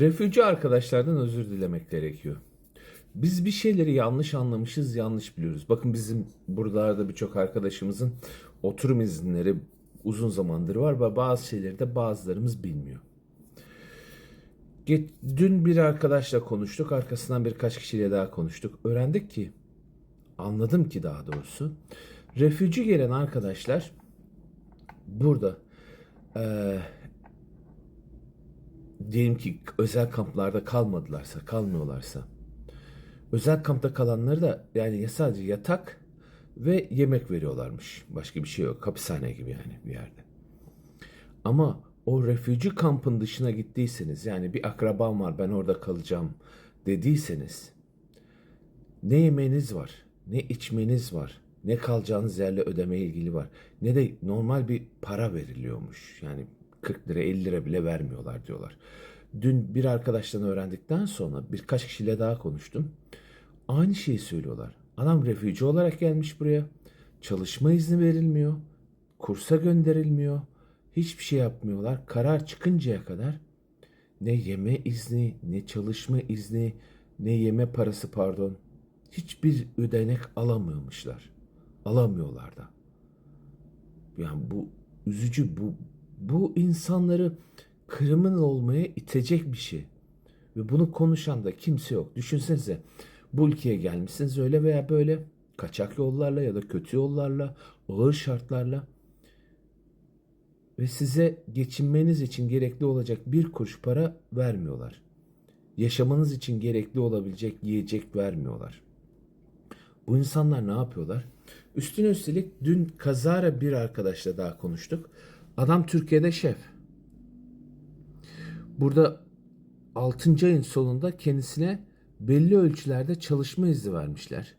Refüji arkadaşlardan özür dilemek gerekiyor. Biz bir şeyleri yanlış anlamışız, yanlış biliyoruz. Bakın bizim buralarda birçok arkadaşımızın oturum izinleri uzun zamandır var ve bazı şeyleri de bazılarımız bilmiyor. Dün bir arkadaşla konuştuk, arkasından birkaç kişiyle daha konuştuk. Öğrendik ki, anladım ki daha doğrusu, refüji gelen arkadaşlar burada eee diyelim ki özel kamplarda kalmadılarsa, kalmıyorlarsa özel kampta kalanları da yani ya sadece yatak ve yemek veriyorlarmış. Başka bir şey yok. Hapishane gibi yani bir yerde. Ama o refüji kampın dışına gittiyseniz yani bir akrabam var ben orada kalacağım dediyseniz ne yemeğiniz var, ne içmeniz var, ne kalacağınız yerle ödeme ilgili var. Ne de normal bir para veriliyormuş. Yani 40 lira 50 lira bile vermiyorlar diyorlar. Dün bir arkadaştan öğrendikten sonra birkaç kişiyle daha konuştum. Aynı şeyi söylüyorlar. Adam refüji olarak gelmiş buraya. Çalışma izni verilmiyor. Kursa gönderilmiyor. Hiçbir şey yapmıyorlar. Karar çıkıncaya kadar ne yeme izni, ne çalışma izni, ne yeme parası pardon. Hiçbir ödenek alamıyormuşlar. Alamıyorlar da. Yani bu üzücü bu bu insanları kriminal olmaya itecek bir şey. Ve bunu konuşan da kimse yok. Düşünsenize bu ülkeye gelmişsiniz öyle veya böyle kaçak yollarla ya da kötü yollarla, ağır şartlarla ve size geçinmeniz için gerekli olacak bir kuruş para vermiyorlar. Yaşamanız için gerekli olabilecek yiyecek vermiyorlar. Bu insanlar ne yapıyorlar? Üstüne üstelik dün kazara bir arkadaşla daha konuştuk. Adam Türkiye'de şef. Burada 6. ayın sonunda kendisine belli ölçülerde çalışma izni vermişler.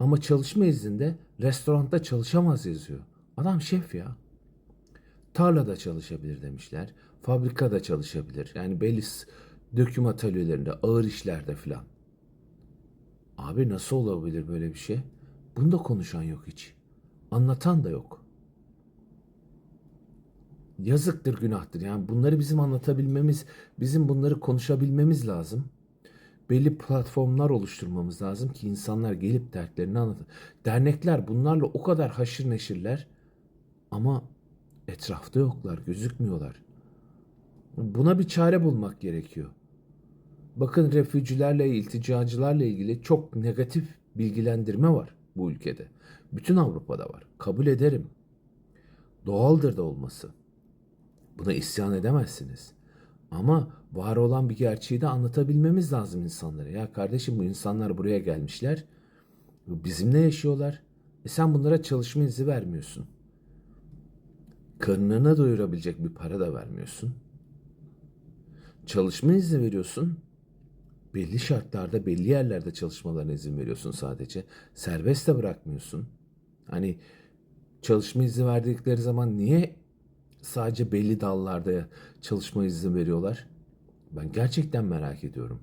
Ama çalışma izninde restoranda çalışamaz yazıyor. Adam şef ya. Tarlada çalışabilir demişler. Fabrikada çalışabilir. Yani belli döküm atölyelerinde, ağır işlerde filan. Abi nasıl olabilir böyle bir şey? Bunu da konuşan yok hiç. Anlatan da yok. Yazıktır, günahtır. Yani bunları bizim anlatabilmemiz, bizim bunları konuşabilmemiz lazım. Belli platformlar oluşturmamız lazım ki insanlar gelip dertlerini anlatın. Dernekler bunlarla o kadar haşır neşirler ama etrafta yoklar, gözükmüyorlar. Buna bir çare bulmak gerekiyor. Bakın refüjilerle, ilticacılarla ilgili çok negatif bilgilendirme var bu ülkede. Bütün Avrupa'da var. Kabul ederim. Doğaldır da olması. Buna isyan edemezsiniz. Ama var olan bir gerçeği de anlatabilmemiz lazım insanlara. Ya kardeşim bu insanlar buraya gelmişler. Bizimle yaşıyorlar. E sen bunlara çalışma izni vermiyorsun. Karnına doyurabilecek bir para da vermiyorsun. Çalışma izni veriyorsun. Belli şartlarda, belli yerlerde çalışmalarına izin veriyorsun sadece. Serbest de bırakmıyorsun. Hani çalışma izni verdikleri zaman niye sadece belli dallarda çalışma izni veriyorlar? Ben gerçekten merak ediyorum.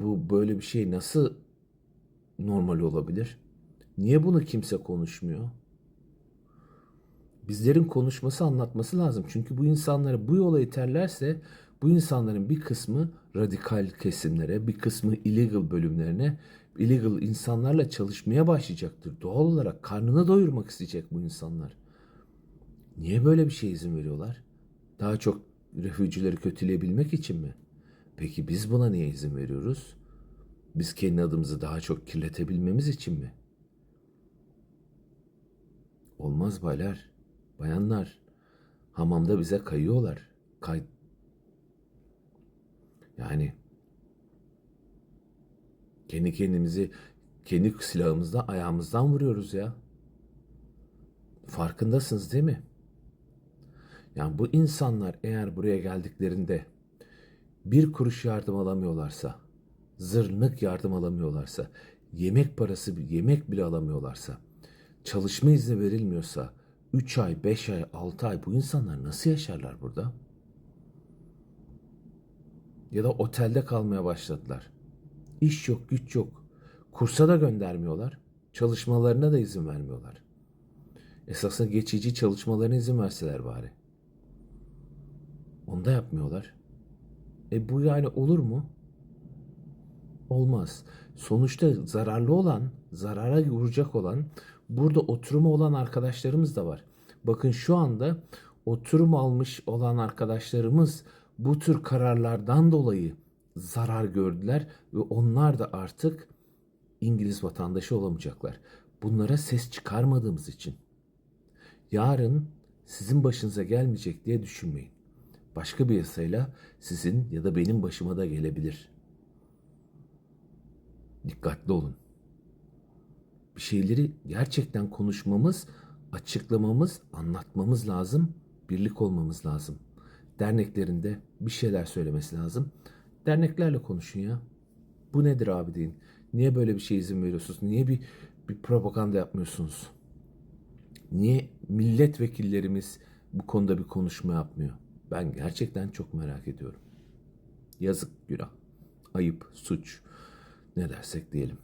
Bu böyle bir şey nasıl normal olabilir? Niye bunu kimse konuşmuyor? Bizlerin konuşması, anlatması lazım. Çünkü bu insanları bu yola iterlerse bu insanların bir kısmı radikal kesimlere, bir kısmı illegal bölümlerine, illegal insanlarla çalışmaya başlayacaktır. Doğal olarak karnını doyurmak isteyecek bu insanlar. Niye böyle bir şey izin veriyorlar? Daha çok refüjileri kötüleyebilmek için mi? Peki biz buna niye izin veriyoruz? Biz kendi adımızı daha çok kirletebilmemiz için mi? Olmaz baylar, bayanlar. Hamamda bize kayıyorlar. Kay... Yani kendi kendimizi kendi silahımızla ayağımızdan vuruyoruz ya. Farkındasınız değil mi? Yani bu insanlar eğer buraya geldiklerinde bir kuruş yardım alamıyorlarsa, zırnık yardım alamıyorlarsa, yemek parası, yemek bile alamıyorlarsa, çalışma izni verilmiyorsa 3 ay, 5 ay, 6 ay bu insanlar nasıl yaşarlar burada? Ya da otelde kalmaya başladılar. İş yok, güç yok. Kursa da göndermiyorlar. Çalışmalarına da izin vermiyorlar. Esasında geçici çalışmalarına izin verseler bari. Onu da yapmıyorlar. E bu yani olur mu? Olmaz. Sonuçta zararlı olan, zarara vuracak olan, burada oturumu olan arkadaşlarımız da var. Bakın şu anda oturum almış olan arkadaşlarımız bu tür kararlardan dolayı zarar gördüler ve onlar da artık İngiliz vatandaşı olamayacaklar. Bunlara ses çıkarmadığımız için. Yarın sizin başınıza gelmeyecek diye düşünmeyin. Başka bir yasayla sizin ya da benim başıma da gelebilir. Dikkatli olun. Bir şeyleri gerçekten konuşmamız, açıklamamız, anlatmamız lazım. Birlik olmamız lazım. Derneklerinde bir şeyler söylemesi lazım. Derneklerle konuşun ya. Bu nedir abi deyin. Niye böyle bir şey izin veriyorsunuz? Niye bir, bir propaganda yapmıyorsunuz? Niye milletvekillerimiz bu konuda bir konuşma yapmıyor? Ben gerçekten çok merak ediyorum. Yazık, günah, ayıp, suç ne dersek diyelim.